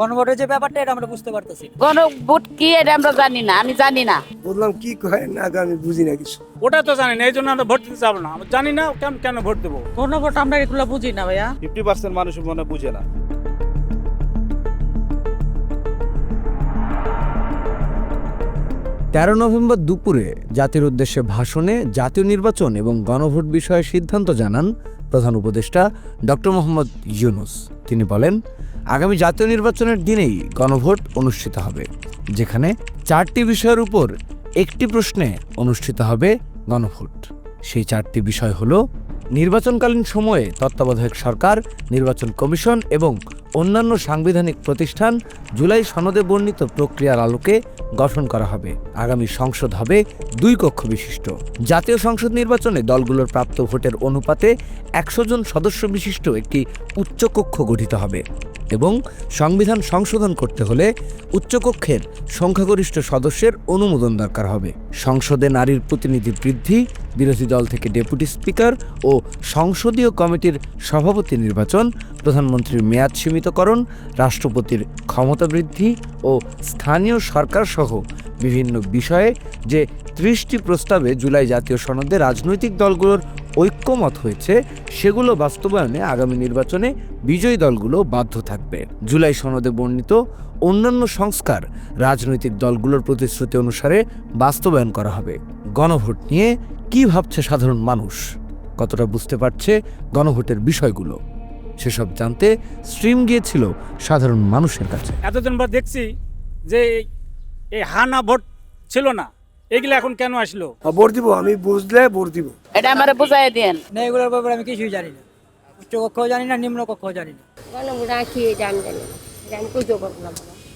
গণভোটের যে ব্যাপারটা এটা আমরা বুঝতে পারতেছি গণভোট কি এটা আমরা জানি না আমি জানি না। বললাম কি কয় না আমি বুঝি না কিছু। ওটা তো জানি না এই জন্য আমরা ভোট দিতে যাব না। আমরা জানি না কেন কেন ভোট দেবো। গণভোট আমরা এগুলো বুঝি না ভাইয়া। ফিফটি পার্সেন্ট মানুষ মনে বুঝে না। তেরো নভেম্বর দুপুরে জাতির উদ্দেশ্যে ভাষণে জাতীয় নির্বাচন এবং গণভোট বিষয়ে সিদ্ধান্ত জানান প্রধান উপদেষ্টা ডক্টর মোহাম্মদ ইউনুস। তিনি বলেন আগামী জাতীয় নির্বাচনের দিনেই গণভোট অনুষ্ঠিত হবে, যেখানে চারটি বিষয়ের উপর একটি প্রশ্নে অনুষ্ঠিত হবে গণভোট। সেই চারটি বিষয় হল, নির্বাচনকালীন সময়ে তত্ত্বাবধায়ক সরকার, নির্বাচন কমিশন এবং অন্যান্য সাংবিধানিক প্রতিষ্ঠান জুলাই সনদে বর্ণিত প্রক্রিয়ার আলোকে গঠন করা হবে। আগামী সংসদ হবে দুই কক্ষ বিশিষ্ট। জাতীয় সংসদ নির্বাচনে দলগুলোর প্রাপ্ত ভোটের অনুপাতে একশো জন সদস্য বিশিষ্ট একটি উচ্চকক্ষ গঠিত হবে এবং সংবিধান সংশোধন করতে হলে উচ্চকক্ষের সংখ্যাগরিষ্ঠ সদস্যের অনুমোদন দরকার হবে। সংসদে নারীর প্রতিনিধি বৃদ্ধি, বিরোধী দল থেকে ডেপুটি স্পিকার ও সংসদীয় কমিটির সভাপতি নির্বাচন প্রধানমন্ত্রীর মেয়াদ সীমিতকরণ, রাষ্ট্রপতির ক্ষমতা বৃদ্ধি ও স্থানীয় সরকার সহ বিভিন্ন বিষয়ে যে ত্রিশটি প্রস্তাবে জুলাই জাতীয় সনদে রাজনৈতিক দলগুলোর ঐক্যমত হয়েছে, সেগুলো বাস্তবায়নে আগামী নির্বাচনে বিজয়ী দলগুলো বাধ্য থাকবে। জুলাই সনদে বর্ণিত অন্যান্য সংস্কার রাজনৈতিক দলগুলোর প্রতিশ্রুতি অনুসারে বাস্তবায়ন করা হবে। গণভোট নিয়ে কি ভাবছে সাধারণ মানুষ? কতটা বুঝতে পারছে গণভোটের বিষয়গুলো? সেসব জানতে স্ট্রিম গিয়েছিল সাধারণ মানুষের কাছে। এতদিন পর দেখছি যে এই- এই হানা ভোট ছিল না। এগুলো এখন কেন আসলো? ভোট দিব আমি বুঝলে ভোট দিব। এটা আমারে বুঝাই দেন না এগুলোর ব্যাপারে আমি কিছুই জানি না। উচ্চ কক্ষ জানি না নিম্ন কক্ষ জানি না। এটা জানি এটা।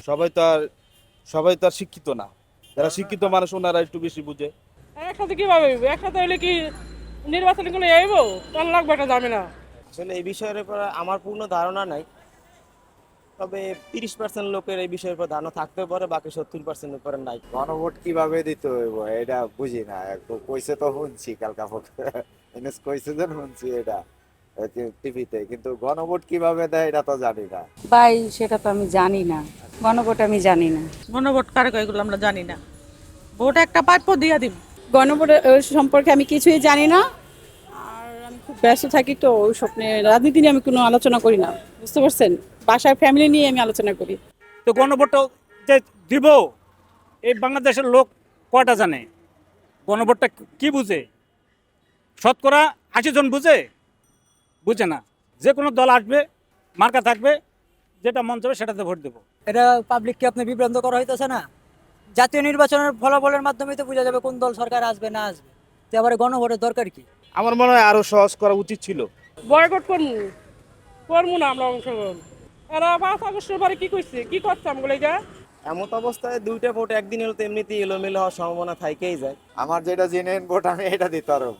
সবাই তো আর সবাই তো আর শিক্ষিত না। যারা শিক্ষিত মানুষ ওনারা একটু বেশি বুঝে। একসাথে কীভাবে হইবো? একসাথে হইলে কি নির্বাচনে কোনো যাইবো তার লাগবে একটা যাবে না আসলে এই বিষয়ের উপর আমার পূর্ণ ধারণা নাই। তবে তিরিশ পার্সেন্ট লোকের এই বিষয়ের উপর ধারণা থাকতে পারে বাকি সত্তর পার্সেন্ট উপরে নাই। গণভোট কীভাবে দিতে হইব এটা বুঝি না। একটু কইছে তো শুনছি কালকা এনএস কইছে যে শুনছি এটা টিভিতে কিন্তু গণভোট কীভাবে দেয় এটা তো জানি না। ভাই সেটা তো আমি জানি না। গণভোট আমি জানি না। গণভোট কারে এগুলো আমরা জানি না। ভোট একটা প্রাপ্য দিয়া দিব গণভোট সম্পর্কে আমি কিছুই জানি না। খুব ব্যস্ত থাকি তো ওই স্বপ্নে। রাজনীতি নিয়ে আমি কোনো আলোচনা করি না বুঝতে পারছেন? বাসার ফ্যামিলি নিয়ে আমি আলোচনা করি। তো গণভোটটা যে দিব এই বাংলাদেশের লোক কয়টা জানে? গণভোটটা কি বুঝে? শতকরা আশি জন বুঝে? বুঝে না। যে কোনো দল আসবে মার্কা থাকবে যেটা মন চাবে সেটাতে ভোট দেবো। এটা পাবলিককে আপনি বিভ্রান্ত করা হইতেছে না? জাতীয় নির্বাচনের ফলাফলের মাধ্যমে তো বোঝা যাবে কোন দল সরকার আসবে না আসবে। তো আবার গণভোটের দরকার কি? আমার মনে হয় আরও সহজ করা উচিত ছিল। বয়কট করব করব না আমরা অংশগ্রহণ। এরা পাঁচ আগস্টের পরে কি করছে কি করছে আমগুলো এটা এমত অবস্থায় দুইটা ভোট একদিন হলে তো এমনিতেই এলোমেলো হওয়ার সম্ভাবনা থাকেই যায়। আমার যেটা জেনুইন ভোট আমি এটা দিতে পারব।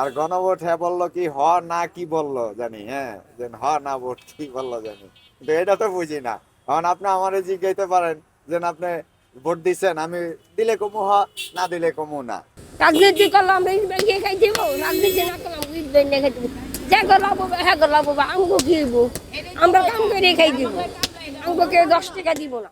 আর গণভোট হ্যাঁ বলল কি হ না কি বলল জানি হ্যাঁ? যে হ না ভোট কি বলল জানি। কিন্তু এটা তো বুঝি না। কারণ আপনি আমারে জিজ্ঞাইতে পারেন যে আপনি ভোট দিচ্ছেন আমি দিলে কমু হ না দিলে কমু না। রাজনীতি করলাম যা করলাম হ্যাঁ করলাম আমগো কি দিব আমরা কাম করে খাই দিব। আমগো কেউ দশ টাকা দিব না।